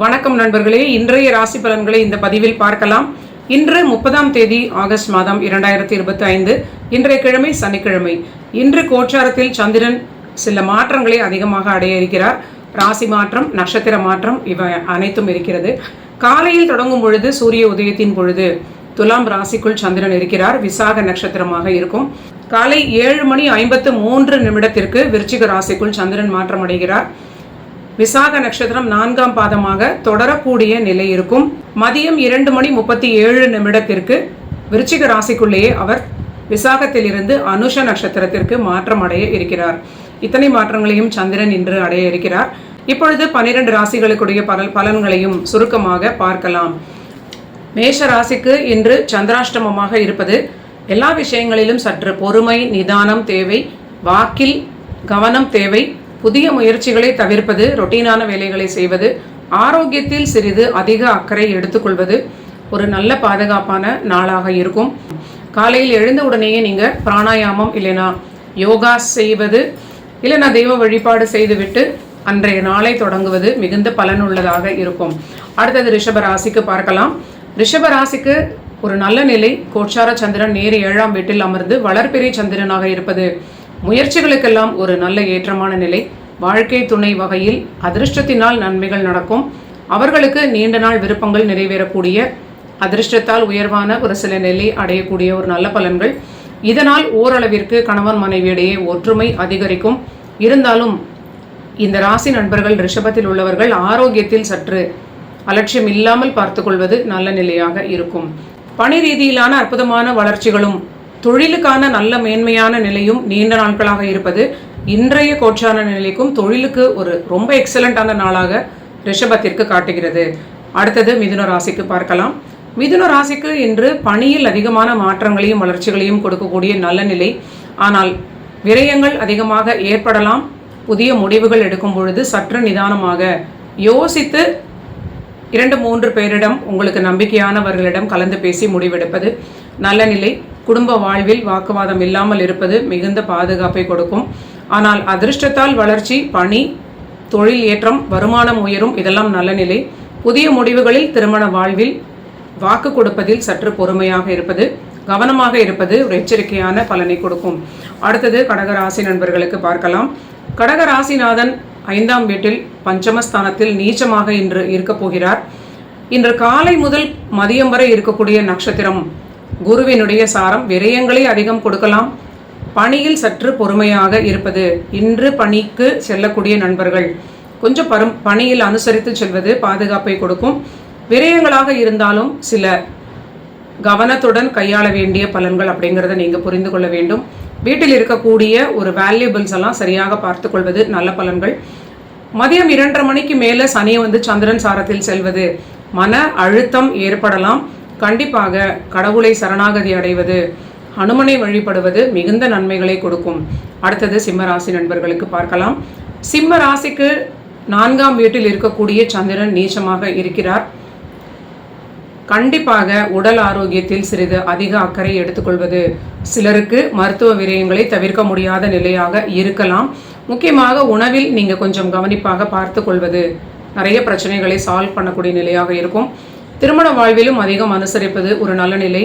வணக்கம் நண்பர்களே. இன்றைய ராசி பலன்களை இந்த பதிவில் பார்க்கலாம். இன்று முப்பதாம் தேதி ஆகஸ்ட் மாதம் இரண்டாயிரத்தி இருபத்தி ஐந்து. இன்றைய கிழமை சனிக்கிழமை. இன்று கோச்சாரத்தில் சந்திரன் சில மாற்றங்களை அதிகமாக அடைய இருக்கிறார். ராசி மாற்றம் நட்சத்திர மாற்றம் இவை அனைத்தும் இருக்கிறது. காலையில் தொடங்கும் பொழுது சூரிய உதயத்தின் பொழுது துலாம் ராசிக்குள் சந்திரன் இருக்கிறார். விசாக நட்சத்திரமாக இருக்கும். காலை ஏழு மணி ஐம்பத்து மூன்று நிமிடத்திற்கு விருச்சிக ராசிக்குள் சந்திரன் மாற்றம் அடைகிறார் விசாக நட்சத்திரம் நான்காம் பாதமாக தொடரக்கூடிய நிலை இருக்கும். மதியம் இரண்டு மணி முப்பத்தி ஏழு நிமிடத்திற்கு விருச்சிக ராசிக்குள்ளேயே அவர் விசாகத்திலிருந்து அனுஷ நட்சத்திரத்திற்கு மாற்றம் அடைய இருக்கிறார். இத்தனை மாற்றங்களையும் சந்திரன் இன்று அடைய இருக்கிறார். இப்பொழுது பனிரெண்டு ராசிகளுக்குடைய பலன் பலன்களையும் சுருக்கமாக பார்க்கலாம். மேஷ ராசிக்கு இன்று சந்திராஷ்டமமாக இருப்பது எல்லா விஷயங்களிலும் சற்று பொறுமை நிதானம் தேவை. வாக்கில் கவனம் தேவை. புதிய முயற்சிகளை தவிர்ப்பது ரொட்டீனான வேலைகளை செய்வது ஆரோக்கியத்தில் சிறிது அதிக அக்கறை எடுத்துக்கொள்வது ஒரு நல்ல பாதுகாப்பான நாளாக இருக்கும். காலையில் எழுந்த உடனேயே நீங்கள் பிராணாயாமம் இல்லைனா யோகா செய்வது இல்லைனா தெய்வ வழிபாடு செய்துவிட்டு அன்றைய நாளை தொடங்குவது மிகுந்த பலனுள்ளதாக இருக்கும். அடுத்தது ரிஷப ராசிக்கு பார்க்கலாம். ரிஷப ராசிக்கு ஒரு நல்ல நிலை. கோச்சார சந்திரன் நேரு ஏழாம் வீட்டில் அமர்ந்து வளர்பிறை சந்திரனாக இருப்பது. முயற்சிகளுக்கெல்லாம் ஒரு நல்ல ஏற்றமான நிலை. வாழ்க்கை துணை வகையில் அதிர்ஷ்டத்தினால் நன்மைகள் நடக்கும். அவர்களுக்கு நீண்ட நாள் விருப்பங்கள் நிறைவேறக்கூடிய அதிர்ஷ்டத்தால் உயர்வான ஒரு சில நிலை அடையக்கூடிய ஒரு நல்ல பலன்கள். இதனால் ஓரளவிற்கு கணவன் மனைவியிடையே ஒற்றுமை அதிகரிக்கும். இருந்தாலும் இந்த ராசி நண்பர்கள் ரிஷபத்தில் உள்ளவர்கள் ஆரோக்கியத்தில் சற்று அலட்சியம் இல்லாமல் பார்த்துக்கொள்வது நல்ல நிலையாக இருக்கும். பணி ரீதியிலான அற்புதமான வளர்ச்சிகளும் தொழிலுக்கான நல்ல மேன்மையான நிலையும் நீண்ட நாட்களாக இருப்பது இன்றைய கோச்சான நிலைக்கும் தொழிலுக்கு ஒரு ரொம்ப எக்ஸலண்டான நாளாக ரிஷபத்திற்கு காட்டுகிறது. அடுத்தது மிதுன ராசிக்கு பார்க்கலாம். மிதுன ராசிக்கு இன்று பணியில் அதிகமான மாற்றங்களையும் வளர்ச்சிகளையும் கொடுக்கக்கூடிய நல்ல நிலை. ஆனால் விரயங்கள் அதிகமாக ஏற்படலாம். புதிய முடிவுகள் எடுக்கும் பொழுது சற்று நிதானமாக யோசித்து இரண்டு மூன்று பேரிடம் உங்களுக்கு நம்பிக்கையானவர்களிடம் கலந்து பேசி முடிவெடுப்பது நல்ல நிலை குடும்ப வாழ்வில் வாக்குவாதம் இல்லாமல் இருப்பது மிகுந்த பாதுகாப்பை கொடுக்கும். ஆனால் அதிர்ஷ்டத்தால் வளர்ச்சி பணி தொழில் ஏற்றம் வருமானம் உயரும் இதெல்லாம் நல்ல நிலை புதிய முடிவுகளில் திருமண வாழ்வில் வாக்கு கொடுப்பதில் சற்று பொறுமையாக இருப்பது கவனமாக இருப்பது ஒரு எச்சரிக்கையான பலனை கொடுக்கும். அடுத்தது கடகராசி நண்பர்களுக்கு பார்க்கலாம். கடகராசிநாதன் ஐந்தாம் வீட்டில் பஞ்சமஸ்தானத்தில் நீச்சமாக இன்று இருக்கப் போகிறார். இன்று காலை முதல் மதியம் வரை இருக்கக்கூடிய நட்சத்திரம் குருவினுடைய சாரம் விரயங்களை அதிகம் கொடுக்கலாம். பணியில் சற்று பொறுமையாக இருப்பது இன்று பணிக்கு செல்லக்கூடிய நண்பர்கள். கொஞ்சம் பரும் பணியில் அனுசரித்து செல்வது பாதுகாப்பை கொடுக்கும். விரயங்களாக இருந்தாலும் சில கவனத்துடன் கையாள வேண்டிய பலன்கள் அப்படிங்கிறத நீங்கள் புரிந்து கொள்ள வேண்டும். வீட்டில் இருக்கக்கூடிய ஒரு வேல்யூபிள்ஸ் எல்லாம் சரியாக பார்த்து கொள்வது நல்ல பலன்கள். மதியம் இரண்டரை மணிக்கு மேலே சனியை வந்து சந்திரன் சாரத்தில் செல்வது. மன அழுத்தம் ஏற்படலாம். கண்டிப்பாக கடவுளை சரணாகதி அடைவது ஹனுமனை வழிபடுவது மிகுந்த நன்மைகளை கொடுக்கும். அடுத்தது சிம்மராசி நண்பர்களுக்கு பார்க்கலாம். சிம்ம ராசிக்கு நான்காம் வீட்டில் இருக்கக்கூடிய சந்திரன் நீச்சமாக இருக்கிறார். கண்டிப்பாக உடல் ஆரோக்கியத்தில் சிறிது அதிக அக்கறை எடுத்துக்கொள்வது சிலருக்கு மருத்துவ விரயங்களை தவிர்க்க முடியாத நிலையாக இருக்கலாம். முக்கியமாக உணவில் நீங்கள் கொஞ்சம் கவனிப்பாக பார்த்து கொள்வது நிறைய பிரச்சனைகளை சால்வ் பண்ணக்கூடிய நிலையாக இருக்கும். திருமண வாழ்விலும் அதிகம் அனுசரிப்பது ஒரு நல்ல நிலை.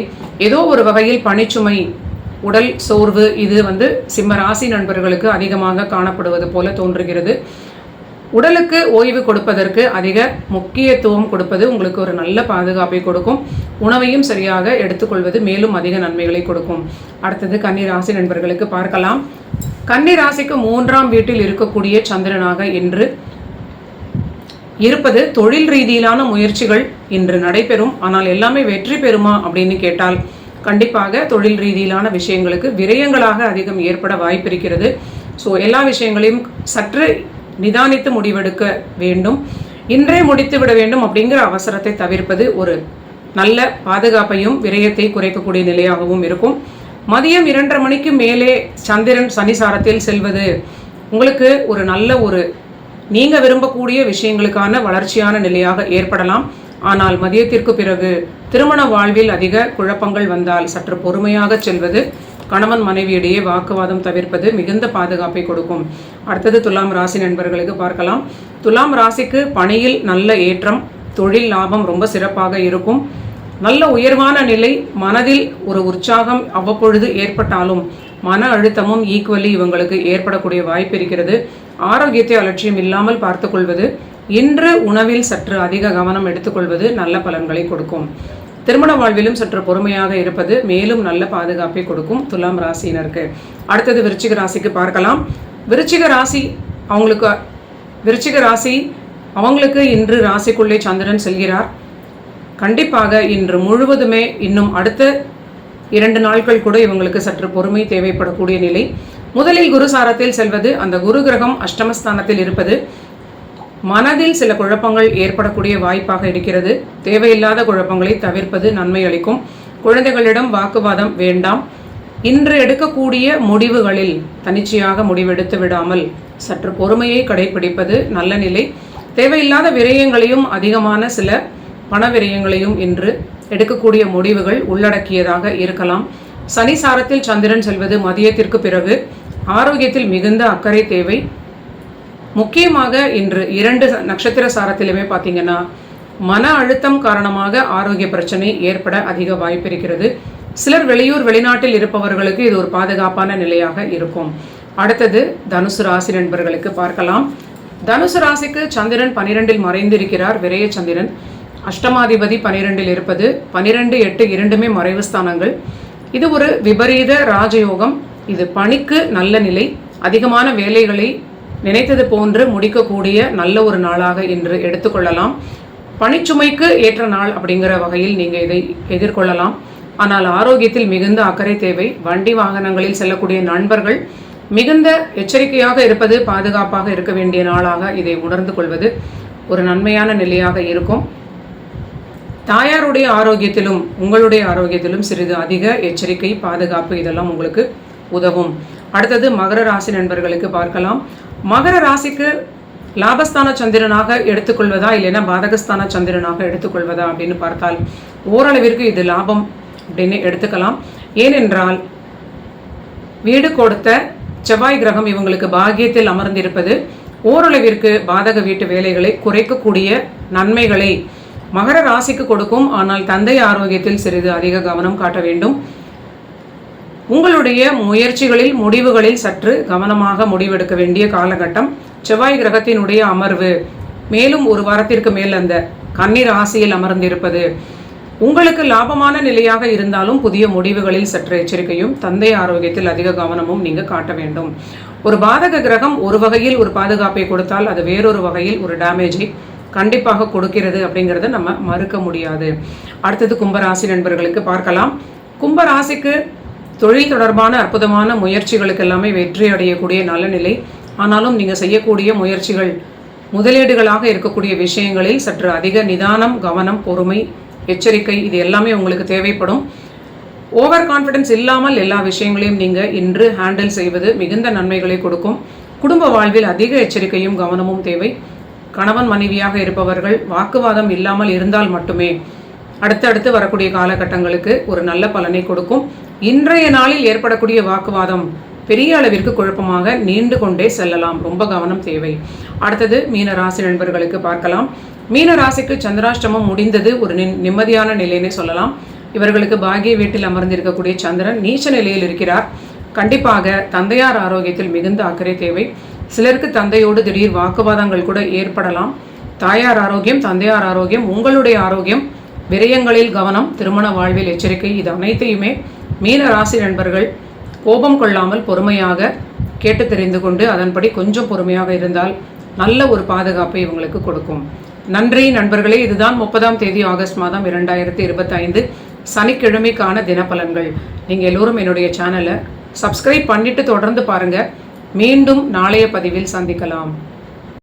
ஏதோ ஒரு வகையில் பணிச்சுமை உடல் சோர்வு இது வந்து சிம்ம ராசி நண்பர்களுக்கு அதிகமாக காணப்படுவது போல தோன்றுகிறது. உடலுக்கு ஓய்வு கொடுப்பதற்கு அதிக முக்கியத்துவம் கொடுப்பது உங்களுக்கு ஒரு நல்ல பாதுகாப்பை கொடுக்கும். உணவையும் சரியாக எடுத்துக்கொள்வது மேலும் அதிக நன்மைகளை கொடுக்கும். அடுத்தது கன்னி ராசி நண்பர்களுக்கு பார்க்கலாம். கன்னி ராசிக்கு மூன்றாம் வீட்டில் இருக்கக்கூடிய சந்திரனாக இன்று இருப்பது தொழில் ரீதியிலான முயற்சிகள் இன்று நடைபெறும். ஆனால் எல்லாமே வெற்றி பெறுமா அப்படின்னு கேட்டால் கண்டிப்பாக தொழில் ரீதியிலான விஷயங்களுக்கு விரயங்களாக அதிகம் ஏற்பட வாய்ப்பிருக்கிறது. ஸோ எல்லா விஷயங்களையும் சற்று நிதானித்து முடிவெடுக்க வேண்டும். இன்றே முடித்து விட வேண்டும் அப்படிங்கிற அவசரத்தை தவிர்ப்பது ஒரு நல்ல பாதுகாப்பையும் விரயத்தை குறைக்கக்கூடிய நிலையாகவும் இருக்கும். மதியம் இரண்டரை மணிக்கு மேலே சந்திரன் சனிசாரத்தில் செல்வது உங்களுக்கு ஒரு நல்ல ஒரு நீங்கள் விரும்பக்கூடிய விஷயங்களுக்கான வளர்ச்சியான நிலையாக ஏற்படலாம். ஆனால் மதியத்திற்கு பிறகு திருமண வாழ்வில் அதிக குழப்பங்கள் வந்தால் சற்று பொறுமையாக செல்வது கணவன் மனைவியிடையே வாக்குவாதம் தவிர்ப்பது மிகுந்த பாதுகாப்பை கொடுக்கும். அடுத்தது துலாம் ராசி நண்பர்களுக்கு பார்க்கலாம். துலாம் ராசிக்கு பணியில் நல்ல ஏற்றம் தொழில் லாபம் ரொம்ப சிறப்பாக இருக்கும். நல்ல உயர்வான நிலை மனதில் ஒரு உற்சாகம் அவ்வப்பொழுது ஏற்பட்டாலும் மன அழுத்தமும் ஈக்குவலி இவங்களுக்கு ஏற்படக்கூடிய வாய்ப்பு இருக்கிறது. ஆரோக்கியத்தை அலட்சியம் இல்லாமல் பார்த்துக்கொள்வது இன்று உணவில் சற்று அதிக கவனம் எடுத்துக்கொள்வது நல்ல பலன்களை கொடுக்கும். திருமண வாழ்விலும் சற்று பொறுமையாக இருப்பது மேலும் நல்ல பாதுகாப்பை கொடுக்கும் துலாம் ராசியினருக்கு. அடுத்தது விருச்சிக ராசிக்கு பார்க்கலாம். விருச்சிக ராசி அவங்களுக்கு விருச்சிக ராசி அவங்களுக்கு இன்று ராசிக்குள்ளே சந்திரன் செல்கிறார். கண்டிப்பாக இன்று முழுவதுமே இன்னும் அடுத்த இரண்டு நாட்கள் கூட இவங்களுக்கு சற்று பொறுமை தேவைப்படக்கூடிய நிலை. முதலில் குருசாரத்தில் செல்வது அந்த குரு கிரகம் அஷ்டமஸ்தானத்தில் இருப்பது மனதில் சில குழப்பங்கள் ஏற்படக்கூடிய வாய்ப்பாக இருக்கிறது. தேவையில்லாத குழப்பங்களை தவிர்ப்பது நன்மை அளிக்கும். குழந்தைகளிடம் வாக்குவாதம் வேண்டாம். இன்று எடுக்கக்கூடிய முடிவுகளில் தனிச்சையாக முடிவெடுத்து விடாமல் சற்று பொறுமையை கடைபிடிப்பது நல்ல நிலை. தேவையில்லாத விரயங்களையும் அதிகமான சில பண விரயங்களையும் இன்று எடுக்கக்கூடிய முடிவுகள் உள்ளடக்கியதாக இருக்கலாம். சனி சாரத்தில் சந்திரன் செல்வது மதியத்திற்கு பிறகு. ஆரோக்கியத்தில் மிகுந்த அக்கறை தேவை. முக்கியமாக இன்று இரண்டு நட்சத்திர சாரத்திலுமே பார்த்தீங்கன்னா மன அழுத்தம் காரணமாக ஆரோக்கிய பிரச்சனை ஏற்பட அதிக வாய்ப்பு இருக்கிறது. சிலர் வெளியூர் வெளிநாட்டில் இருப்பவர்களுக்கு இது ஒரு பாதுகாப்பான நிலையாக இருக்கும். அடுத்தது தனுசு ராசி நண்பர்களுக்கு பார்க்கலாம். தனுசு ராசிக்கு சந்திரன் பனிரெண்டில் மறைந்திருக்கிறார் விரைய சந்திரன். அஷ்டமாதிபதி பனிரெண்டில் இருப்பது பனிரெண்டு எட்டு இரண்டுமே மறைவு ஸ்தானங்கள். இது ஒரு விபரீத ராஜயோகம். இது பணிக்கு நல்ல நிலை அதிகமான வேலைகளை நினைத்தது போன்று முடிக்கக்கூடிய நல்ல ஒரு நாளாக இன்று எடுத்துக்கொள்ளலாம். பணிச்சுமைக்கு ஏற்ற நாள் அப்படிங்கிற வகையில் நீங்கள் இதை எதிர்கொள்ளலாம். ஆனால் ஆரோக்கியத்தில் மிகுந்த அக்கறை தேவை. வண்டி வாகனங்களில் செல்லக்கூடிய நண்பர்கள் மிகுந்த எச்சரிக்கையாக இருப்பது பாதுகாப்பாக இருக்க வேண்டிய நாளாக இதை உணர்ந்து கொள்வது ஒரு நன்மையான நிலையாக இருக்கும். தாயாருடைய ஆரோக்கியத்திலும் உங்களுடைய ஆரோக்கியத்திலும் சிறிது அதிக எச்சரிக்கை பாதுகாப்பு இதெல்லாம் உங்களுக்கு உதவும். அடுத்தது மகர ராசி நண்பர்களுக்கு பார்க்கலாம். மகர ராசிக்கு லாபஸ்தான சந்திரனாக எடுத்துக்கொள்வதா இல்லைன்னா பாதகஸ்தான சந்திரனாக எடுத்துக்கொள்வதா அப்படின்னு பார்த்தால் ஓரளவிற்கு இது லாபம் அப்படின்னு எடுத்துக்கலாம். ஏனென்றால் வீடு கொடுத்த செவ்வாய் கிரகம் இவங்களுக்கு பாக்கியத்தில் அமர்ந்திருப்பது ஓரளவிற்கு பாதக வீட்டு வேலைகளை குறைக்கக்கூடிய நன்மைகளை மகர ராசிக்கு கொடுக்கும். ஆனால் தந்தை ஆரோக்கியத்தில் சிறிது அதிக கவனம் காட்ட வேண்டும். உங்களுடைய முயற்சிகளில் முடிவுகளில் சற்று கவனமாக முடிவெடுக்க வேண்டிய காலகட்டம் செவ்வாய் கிரகத்தினுடைய அமர்வு. மேலும் ஒரு வாரத்திற்கு மேல் அந்த கண்ணீர் ஆசையில் அமர்ந்திருப்பது. உங்களுக்கு லாபமான நிலையாக இருந்தாலும் புதிய முடிவுகளில் சற்று எச்சரிக்கையும் தந்தை ஆரோக்கியத்தில் அதிக கவனமும் நீங்கள் காட்ட வேண்டும். ஒரு பாதக கிரகம் ஒரு வகையில் ஒரு பாதுகாப்பை கொடுத்தால் அது வேறொரு வகையில் ஒரு டேமேஜை கண்டிப்பாக கொடுக்கிறது அப்படிங்கிறத நம்ம மறுக்க முடியாது. அடுத்தது கும்பராசி நண்பர்களுக்கு பார்க்கலாம். கும்பராசிக்கு தொழில் தொடர்பான அற்புதமான முயற்சிகளுக்கு எல்லாமே வெற்றி அடையக்கூடிய நல்ல நிலை. ஆனாலும் நீங்கள் செய்யக்கூடிய முயற்சிகள் முதலீடுகளாக இருக்கக்கூடிய விஷயங்களில் சற்று அதிக நிதானம் கவனம் பொறுமை எச்சரிக்கை இது எல்லாமே உங்களுக்கு தேவைப்படும். ஓவர் கான்ஃபிடன்ஸ் இல்லாமல் எல்லா விஷயங்களையும் நீங்கள் இன்று ஹேண்டில் செய்வது மிகுந்த நன்மைகளை கொடுக்கும். குடும்ப வாழ்வில் அதிக எச்சரிக்கையும் கவனமும் தேவை. கணவன் மனைவியாக இருப்பவர்கள் வாக்குவாதம் இல்லாமல் இருந்தால் மட்டுமே அடுத்தடுத்து வரக்கூடிய காலகட்டங்களுக்கு ஒரு நல்ல பலனை கொடுக்கும். இன்றைய நாளில் ஏற்படக்கூடிய வாக்குவாதம் பெரிய அளவிற்கு குழப்பமாக நீண்டு கொண்டே செல்லலாம். ரொம்ப கவனம் தேவை. அடுத்தது மீன ராசி நண்பர்களுக்கு பார்க்கலாம். மீன ராசிக்கு சந்திராஷ்டமம் முடிந்தது. ஒரு நிம்மதியான நிலைன்னு சொல்லலாம். இவர்களுக்கு பாகிய வீட்டில் அமர்ந்திருக்கக்கூடிய சந்திரன் நீச்ச நிலையில் இருக்கிறார். கண்டிப்பாக தந்தையார் ஆரோக்கியத்தில் மிகுந்த அக்கறை தேவை. சிலருக்கு தந்தையோடு திடீர் வாக்குவாதங்கள் கூட ஏற்படலாம். தாயார் ஆரோக்கியம் தந்தையார் ஆரோக்கியம் உங்களுடைய ஆரோக்கியம் விரயங்களில் கவனம் திருமண வாழ்வில் எச்சரிக்கை இது அனைத்தையுமே மீன ராசி நண்பர்கள் கோபம் கொள்ளாமல் பொறுமையாக கேட்டு தெரிந்து கொண்டு அதன்படி கொஞ்சம் பொறுமையாக இருந்தால் நல்ல ஒரு பாதுகாப்பை இவங்களுக்கு கொடுக்கும். நன்றி நண்பர்களே இதுதான் முப்பதாம் தேதி ஆகஸ்ட் மாதம் இரண்டாயிரத்தி இருபத்தைந்து சனிக்கிழமைக்கான தினப்பலன்கள். நீங்கள் எல்லோரும் என்னுடைய சேனலை சப்ஸ்கிரைப் பண்ணிட்டு தொடர்ந்து பாருங்கள் மீண்டும் நாளைய பதிவில் சந்திக்கலாம்.